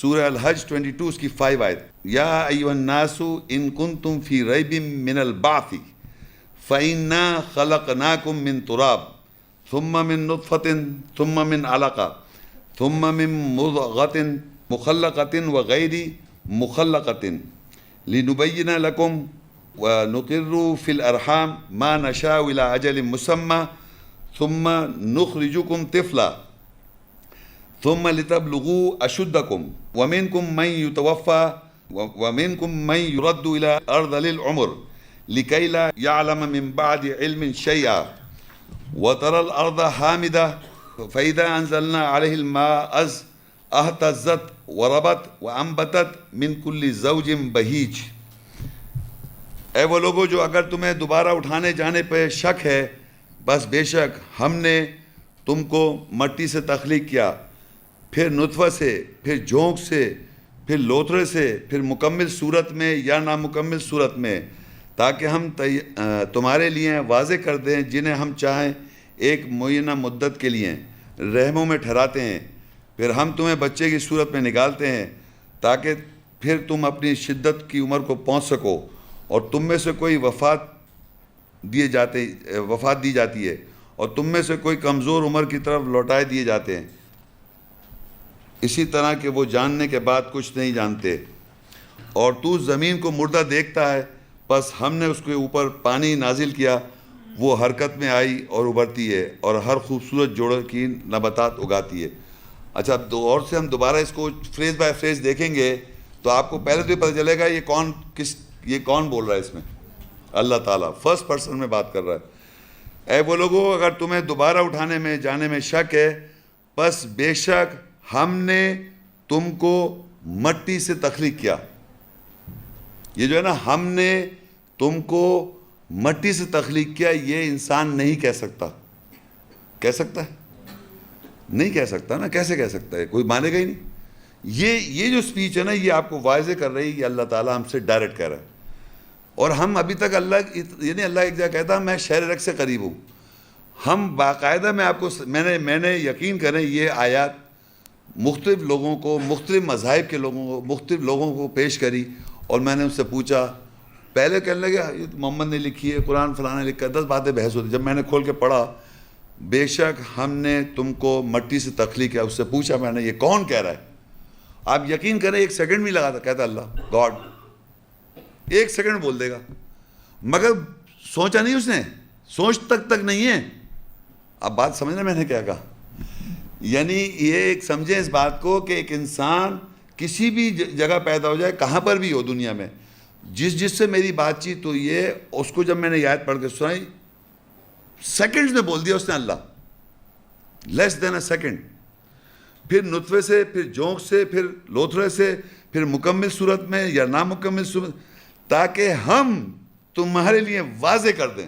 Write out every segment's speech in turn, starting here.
سورہ الحج 22 اس کی 5 آیت یا ایوہ الناس ان کنتم فی ریب من البعث فإنا خلقناکم من تراب ثم من نطفة ثم من علقة ثم من مضغة مخلقة وغير مخلقة لنبين لكم ونقر في الأرحام ما نشاء إلى أجل مسمى ثم نخرجكم طفلا ثم لتبلغوا أشدكم ومنكم من يتوفى ومنكم من يرد إلى أرض للعمر لكي لا يعلم من بعد علم شيئا. وترى الأرض حامدة فإذا أنزلنا عليه الماء أز أهتزت وربت وأنبتت من كل زوج بهيج. اے وہ لوگوں جو اگر تمہیں دوبارہ اٹھانے جانے پہ شک ہے بس بے شک ہم نے تم کو مٹی سے تخلیق کیا۔ پھر نطفہ سے، پھر جھونک سے، پھر لوتھرے سے، پھر مکمل صورت میں یا نامکمل صورت میں، تاکہ ہم تمہارے لیے واضح کر دیں جنہیں ہم چاہیں ایک معینہ مدت کے لیے رحموں میں ٹھہراتے ہیں۔ پھر ہم تمہیں بچے کی صورت میں نکالتے ہیں، تاکہ پھر تم اپنی شدت کی عمر کو پہنچ سکو اور تم میں سے کوئی وفات دیے جاتے، وفات دی جاتی ہے اور تم میں سے کوئی کمزور عمر کی طرف لوٹائے دیے جاتے ہیں۔ اسی طرح کہ وہ جاننے کے بعد کچھ نہیں جانتے۔ اور تو زمین کو مردہ دیکھتا ہے بس ہم نے اس کے اوپر پانی نازل کیا۔ وہ حرکت میں آئی اور ابھرتی ہے اور ہر خوبصورت جوڑ کی نباتات اگاتی ہے۔ اچھا دو اور سے ہم دوبارہ اس کو فریز بائی فریز دیکھیں گے تو آپ کو پہلے تو یہ پتہ چلے گا یہ کون کس، یہ کون بول رہا ہے اس میں۔ اللہ تعالیٰ فرسٹ پرسن میں بات کر رہا ہے۔ اے وہ لوگوں، اگر تمہیں دوبارہ اٹھانے میں، جانے میں شک ہے بس بے شک ہم نے تم کو مٹی سے تخلیق کیا۔ یہ جو ہے نا، ہم نے تم کو مٹی سے تخلیق کیا، یہ انسان نہیں کہہ سکتا۔ کہہ سکتا ہے؟ نہیں کہہ سکتا نا، کیسے کہہ سکتا ہے؟ کوئی مانے گا ہی نہیں۔ یہ یہ جو سپیچ ہے نا، یہ آپ کو واضح کر رہی ہے کہ اللہ تعالیٰ ہم سے ڈائریکٹ کہہ رہا ہے۔ اور ہم ابھی تک اللہ یعنی اللہ ایک جگہ کہتا میں شہر رق سے قریب ہوں۔ ہم باقاعدہ میں آپ کو میں نے میں نے یقین کریں، یہ آیات مختلف لوگوں کو، مختلف مذاہب کے لوگوں کو، مختلف لوگوں کو پیش کری اور میں نے ان سے پوچھا، پہلے کہنے لگا یہ محمد نے لکھی ہے، قرآن فلاں نے لکھا دس باتیں بحث ہوتی جب میں نے کھول کے پڑھا، بے شک ہم نے تم کو مٹی سے تخلیق کیا، اس سے پوچھا میں نے، یہ کون کہہ رہا ہے؟ آپ یقین کریں، ایک سیکنڈ بھی لگا تھا، کہتا اللہ، گاڈ، ایک سیکنڈ بول دے گا۔ مگر سوچا نہیں اس نے، سوچ تک تک نہیں ہے۔ اب بات سمجھنا میں نے کیا کہا۔ یعنی یہ ایک سمجھیں اس بات کو کہ ایک انسان کسی بھی جگہ پیدا ہو جائے، کہاں پر بھی ہو دنیا میں، جس جس سے میری بات چیت تو یہ اس کو جب میں نے یاد پڑھ کے سنائی سیکنڈز میں بول دیا اس نے اللہ لیس دین اے سیکنڈ پھر نطفے سے، پھر جونک سے، پھر لوتھرے سے، پھر مکمل صورت میں یا نامکمل صورت، تاکہ ہم تمہارے لیے واضح کر دیں۔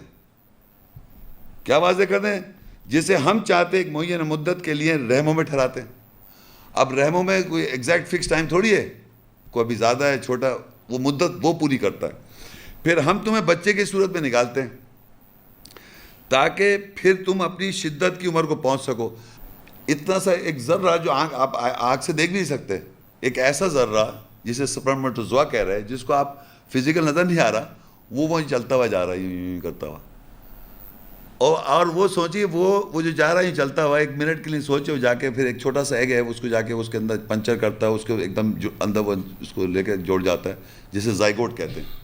کیا واضح کر دیں؟ جسے ہم چاہتے ایک معین مدت کے لیے رحموں میں ٹھہراتے ہیں۔ اب رحموں میں کوئی ایگزیکٹ فکس ٹائم تھوڑی ہے، کوئی ابھی زیادہ ہے، چھوٹا، وہ مدت وہ پوری کرتا ہے۔ پھر ہم تمہیں بچے کی صورت میں نکالتے ہیں، تاکہ پھر تم اپنی شدت کی عمر کو پہنچ سکو۔ اتنا سا ایک ذرہ جو آنکھ، آپ آنکھ سے دیکھ بھی نہیں سکتے۔ ایک ایسا ذرہ جسے سپرمٹوزوا کہہ رہے ہیں، جس کو آپ فزیکل نظر نہیں آ رہا، وہ وہیں چلتا ہوا جا رہا ہے یوں یوں کرتا ہوا۔ اور اور وہ سوچیے وہ وہ جو جا رہا ہے چلتا ہوا ایک منٹ کے لیے سوچے، وہ جا کے پھر ایک چھوٹا سا ایگ ہے، اس کو جا کے اس کے اندر پنچر کرتا ہے، اس کو ایک دم اندر وہ، اس کو لے کے جوڑ جاتا ہے، جسے زائگوٹ کہتے ہیں۔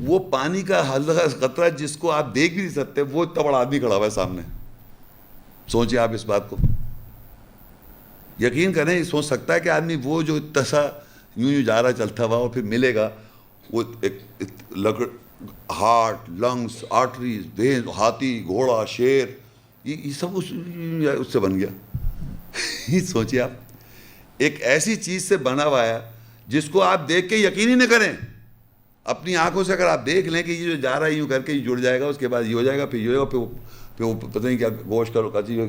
وہ پانی کا حلقہ قطرہ جس کو آپ دیکھ بھی نہیں سکتے، وہ اتنا بڑا آدمی کھڑا ہوا ہے سامنے۔ سوچیں آپ اس بات کو۔ یقین کریں یہ سوچ سکتا ہے کہ آدمی وہ جو اتسا یوں یوں جا رہا چلتا ہوا، اور پھر ملے گا، وہ ایک لکڑ ہارٹ لنگس آرٹریز وینز ہاتھی، گھوڑا، شیر، یہ سب اس اس سے بن گیا۔ یہ سوچیے آپ۔ ایک ایسی چیز سے بنا ہوا ہے جس کو آپ دیکھ کے یقین ہی نہ کریں۔ اپنی آنکھوں سے اگر آپ دیکھ لیں کہ یہ جو جا رہا ہے، یوں کر کے یہ جڑ جائے گا، اس کے بعد یہ ہو جائے گا، پھر یہ ہو پھر پھر وہ پتہ نہیں کیا گوشت کرو کچی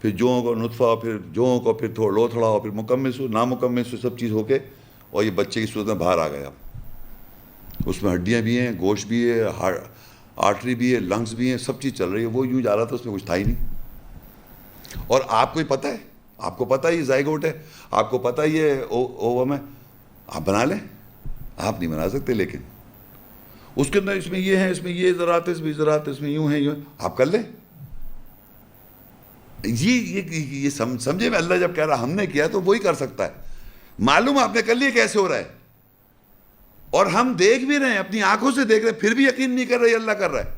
پھر جوؤں کو نطفہ، پھر جوؤں کو پھر تھوڑا لوتھڑا ہو پھر مکمل سو نامکمل سو سب چیز ہو کے اور یہ بچے کی صورت میں باہر آ گیا اس میں ہڈیاں بھی ہیں، گوشت بھی ہے آرٹری بھی ہے لنگس بھی ہیں، سب چیز چل رہی ہے۔ وہ یوں جا رہا تھا، اس میں کچھ تھا ہی نہیں۔ اور آپ کو ہی پتہ ہے، آپ کو پتہ یہ زائگوٹ ہے۔ آپ کو پتہ یہ اووم ہے۔ آپ بنا لیں۔ آپ نہیں بنا سکتے، لیکن۔ اس کے اندر اس میں یہ ہے، اس میں یہ زراعت ہے اس میں یہ زراعت ہے اس میں یوں ہے یوں ہے آپ کر لیں۔ یہ یہ سمجھے میں اللہ جب کہہ رہا ہم نے کیا تو وہی کر سکتا ہے۔ معلوم آپ نے کر لیا کیسے ہو رہا ہے۔ اور ہم دیکھ بھی رہے ہیں، اپنی آنکھوں سے دیکھ رہے ہیں، پھر بھی یقین نہیں کر رہے اللہ کر رہا ہے۔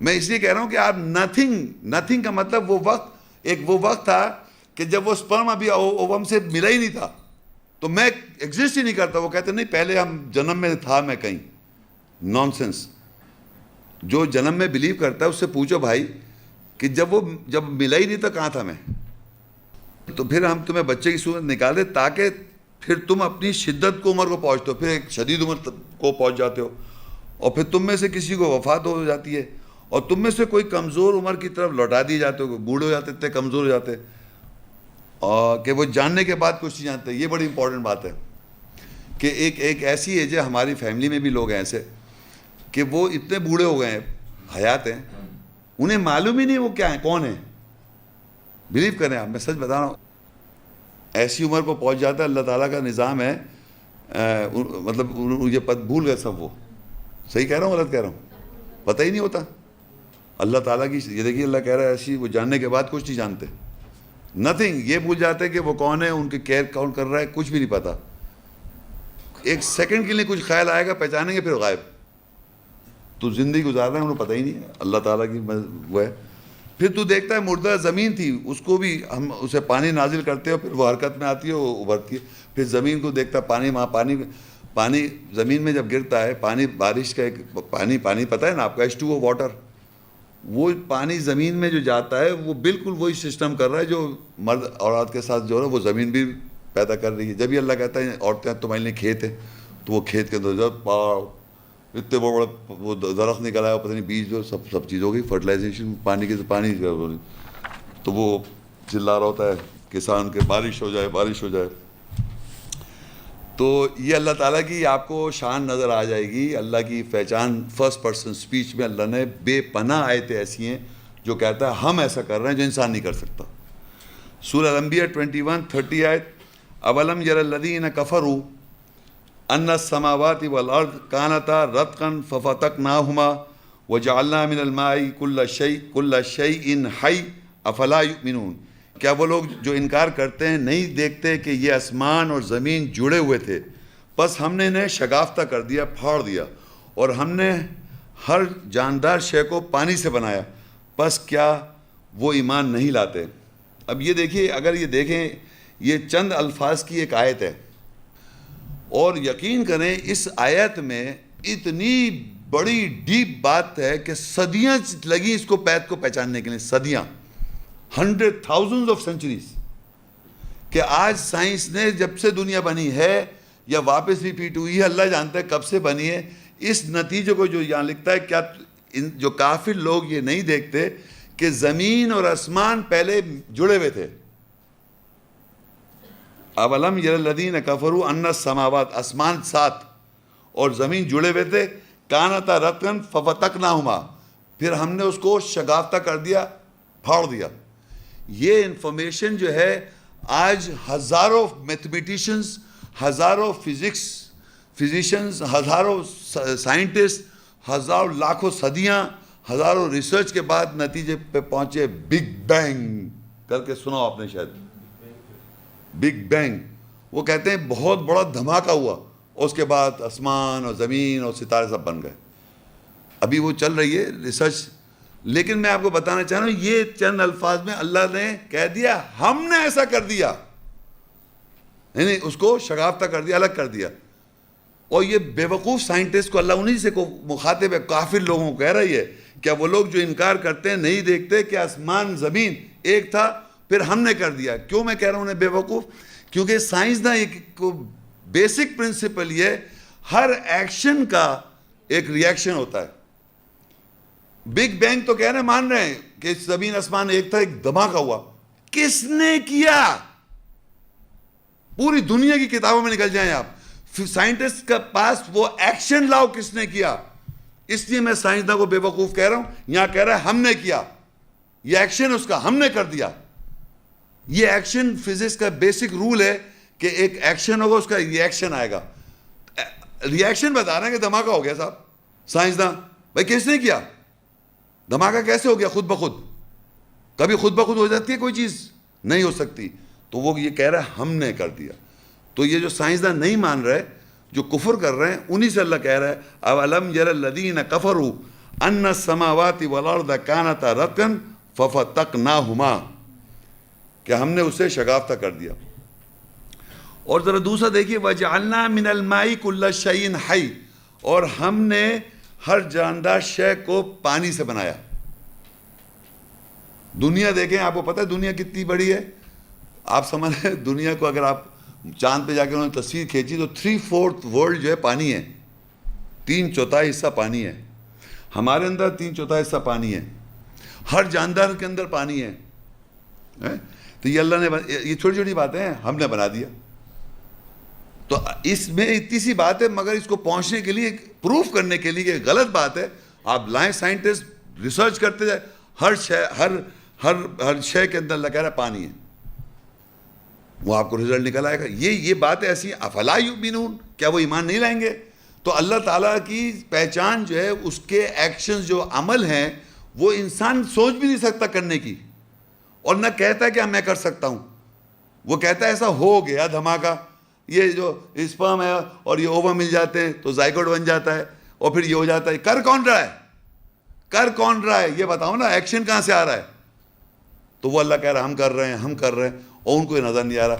میں اس لیے کہہ رہا ہوں کہ آپ نتھنگ نتھنگ کا مطلب وہ وقت، ایک وہ وقت تھا کہ جب وہ سپرم ابھی اوم سے ملا ہی نہیں تھا۔ تو میں ایگزسٹ ہی نہیں کرتا، وہ کہتے نہیں، پہلے ہم جنم میں تھا میں کہیں۔ نان سینس جو جنم میں بلیو کرتا ہے، اس سے پوچھو بھائی کہ جب وہ جب ملا ہی نہیں تھا کہاں تھا میں؟ تو پھر ہم تمہیں بچے کی صورت نکالے تاکہ پھر تم اپنی شدت کو عمر کو پہنچتے ہو، پھر ایک شدید عمر تک کو پہنچ جاتے ہو۔ اور پھر تم میں سے کسی کو وفات ہو جاتی ہے۔ اور تم میں سے کوئی کمزور عمر کی طرف لوٹا دیے جاتے ہو بوڑھے ہو جاتے، اتنے کمزور ہو جاتے۔ اور کہ وہ جاننے کے بعد کچھ نہیں جانتے، یہ بڑی امپورٹنٹ بات ہے۔ کہ ایک ایک ایسی ایج ہے ہماری فیملی میں بھی لوگ ہیں ایسے، کہ وہ اتنے بوڑھے ہو گئے ہیں، حیات ہیں۔ انہیں معلوم ہی نہیں وہ کیا ہیں، کون ہیں۔ بلیو کریں آپ، میں سچ بتا رہا ہوں۔ ایسی عمر کو پہنچ جاتا ہے، اللہ تعالیٰ کا نظام ہے مطلب یہ پت بھول گئے سب وہ۔ صحیح کہہ رہا ہوں، غلط کہہ رہا ہوں؟ پتہ ہی نہیں ہوتا۔ اللہ تعالیٰ کی، یہ دیکھیے، اللہ کہہ رہا ہے ایسی، وہ جاننے کے بعد کچھ نہیں جانتے۔ نتھنگ یہ بھول جاتے کہ وہ کون ہے، ان کی کیئر کون کر رہا ہے، کچھ بھی نہیں پتا ایک سیکنڈ کے لیے کچھ خیال آئے گا، پہچانیں گے، پھر غائب۔ تو زندگی گزار رہے ہیں انہیں پتہ ہی نہیں ہے۔ اللہ تعالیٰ کی وہ ہے۔ پھر تو دیکھتا ہے مردہ زمین تھی، اس کو بھی ہم اسے پانی نازل کرتے ہو پھر وہ حرکت میں آتی ہے، وہ ابھرتی ہے۔ پھر زمین کو دیکھتا ہے، پانی وہاں، پانی پانی زمین میں جب گرتا ہے، پانی بارش کا ایک پانی پانی پتہ ہے نا آپ کا ایچ ٹو او واٹر وہ پانی زمین میں جو جاتا ہے، وہ بالکل وہی سسٹم کر رہا ہے جو مرد عورت کے ساتھ جو ہے، وہ زمین بھی پیدا کر رہی ہے۔ جب ہی اللہ کہتا ہے، عورتیں تمہارے لیے کھیت ہے تو وہ کھیت کے اندر جب اتنے بڑے بڑے وہ درخت نکل آیا پتہ نہیں بیج جو سب سب چیز ہو گئی فرٹیلائزیشن پانی کے پانی تو وہ چلا رہا ہوتا ہے، کسان کے بارش ہو جائے، بارش ہو جائے۔ تو یہ اللہ تعالیٰ کی آپ کو شان نظر آ جائے گی۔ اللہ کی پہچان فرسٹ پرسن سپیچ میں اللہ نے بے پناہ آیتیں ایسی ہیں جو کہتا ہے، ہم ایسا کر رہے ہیں جو انسان نہیں کر سکتا۔ سورہ الانبیاء 21 30 آیت۔ اولم یر الذین کفروا ان السماوات والارض کانتا رتقا ففتقناهما وجعلنا من الماء كل شيء كل شيء حي افلا يؤمنون۔ کیا وہ لوگ جو انکار کرتے ہیں، نہیں دیکھتے کہ یہ آسمان اور زمین جڑے ہوئے تھے؟ بس ہم نے انہیں شگافتہ کر دیا، پھاڑ دیا۔ اور ہم نے ہر جاندار شے کو پانی سے بنایا۔ بس کیا وہ ایمان نہیں لاتے؟ اب یہ دیکھیے، اگر یہ دیکھیں، یہ چند الفاظ کی ایک آیت ہے۔ اور یقین کریں اس آیت میں اتنی بڑی ڈیپ بات ہے کہ صدیاں لگی اس کو پید کو پہچاننے کے لیے، صدیاں ہنڈریڈ تھاؤزنڈ آف سینچریز کہ آج سائنس نے جب سے دنیا بنی ہے یا واپس ریپیٹ ہوئی ہے، اللہ جانتا ہے کب سے بنی ہے۔ اس نتیجے کو جو یہاں لکھتا ہے، کیا جو کافر لوگ یہ نہیں دیکھتے کہ زمین اور آسمان پہلے جڑے ہوئے تھے؟ اولم یر الذین کفروا ان السماوات آسمان سات اور زمین جڑے ہوئے تھے، کانتا رتن ففتقناہما، پھر ہم نے اس کو شگافتہ کر دیا، پھاڑ دیا۔ یہ انفارمیشن جو ہے، آج ہزاروں میتھمیٹیشنز ہزاروں فزکس فزیشنز ہزاروں سائنٹسٹ ہزاروں لاکھوں صدیاں، ہزاروں ریسرچ کے بعد نتیجے پہ پہنچے بگ بینگ کر کے سنا آپ نے شاید۔ بگ بینگ وہ کہتے ہیں بہت بڑا دھماکہ ہوا، اس کے بعد آسمان اور زمین اور ستارے سب بن گئے۔ ابھی وہ چل رہی ہے ریسرچ لیکن میں آپ کو بتانا چاہ رہا ہوں، یہ چند الفاظ میں اللہ نے کہہ دیا، ہم نے ایسا کر دیا۔ یعنی اس کو شگافتہ کر دیا، الگ کر دیا۔ اور یہ بے وقوف سائنٹسٹ کو اللہ انہی سے کو مخاطب ہے، کافر لوگوں کو کہہ رہی ہے کیا وہ لوگ جو انکار کرتے ہیں، نہیں دیکھتے کہ آسمان، زمین ایک تھا پھر ہم نے کر دیا۔ کیوں میں کہہ رہا ہوں انہیں بے وقوف؟ کیونکہ سائنس دا ایک بیسک پرنسپل یہ ہر ایکشن کا ایک ریئیکشن ہوتا ہے۔ بگ بینگ تو کہہ رہے مان رہے ہیں کہ زمین، آسمان ایک تھا ایک دھماکہ ہوا۔ کس نے کیا؟ پوری دنیا کی کتابوں میں نکل جائیں آپ۔ سائنٹسٹ کا پاس وہ ایکشن لاؤ کس نے کیا۔ اس لیے میں سائنسداں کو بے وقوف کہہ رہا ہوں۔ یہاں کہہ رہا ہے، ہم نے کیا۔ یہ ایکشن اس کا، ہم نے کر دیا۔ یہ ایکشن فزکس کا بیسک رول ہے کہ ایک ایکشن ہوگا، اس کا ریئیکشن آئے گا۔ ریئیکشن بتا رہے ہیں کہ دھماکہ ہو گیا صاحب۔ سائنسداں بھائی کس نے کیا؟ دھماکہ کیسے ہو گیا؟ خود بخود۔ کبھی خود بخود ہو جاتی ہے کوئی چیز؟ نہیں ہو سکتی۔ تو وہ یہ کہہ رہا ہے، ہم نے کر دیا۔ تو یہ جو سائنسداں نہیں مان رہے، جو کفر کر رہے ہیں، انہی سے اللہ کہہ رہا ہے اب علم یر الدین کفر ان سماواتی والارض کانتا رکن ففتقناہما؟ کہ ہم نے اسے شگافتہ کر دیا۔ اور ذرا دوسرا دیکھیے، وجعلنا من الماء کل شیء حی اور ہم نے ہر جاندار شے کو پانی سے بنایا۔ دنیا دیکھیں، آپ کو پتہ ہے دنیا کتنی بڑی ہے۔ آپ سمجھ رہے دنیا کو اگر آپ چاند پہ جا کے انہوں نے تصویر کھینچی تو تھری فورتھ ورلڈ جو ہے پانی ہے۔ تین چوتھائی حصہ پانی ہے۔ ہمارے اندر تین چوتھائی حصہ پانی ہے۔ ہر جاندار کے اندر پانی ہے۔ تو یہ اللہ نے یہ چھوٹی چھوٹی باتیں ہیں، ہم نے بنا دیا۔ تو اس میں اتنی سی بات ہے، مگر اس کو پہنچنے کے لیے، پروف کرنے کے لیے غلط بات ہے۔ آپ لائیں سائنٹسٹ ریسرچ کرتے جائے ہر شے، ہر ہر ہر شے کے اندر اللہ کہہ رہا ہے، پانی ہے۔ وہ آپ کو رزلٹ نکل آئے گا۔ یہ یہ بات ایسی افلا یؤمنون؟ کیا وہ ایمان نہیں لائیں گے؟ تو اللہ تعالیٰ کی پہچان جو ہے، اس کے ایکشنز جو عمل ہیں، وہ انسان سوچ بھی نہیں سکتا کرنے کی۔ اور نہ کہتا ہے کہ میں کر سکتا ہوں۔ وہ کہتا ہے ایسا ہو گیا دھماکہ۔ یہ جو اسپرم ہے اور یہ اووا مل جاتے ہیں تو زائکوڈ بن جاتا ہے اور پھر یہ ہو جاتا ہے۔ کر کون رہا ہے؟ کر کون رہا ہے؟ یہ بتاؤ نا، ایکشن کہاں سے آ رہا ہے؟ تو وہ اللہ کہہ رہا ہم کر رہے ہیں، ہم کر رہے ہیں اور ان کو یہ نظر نہیں آ رہا۔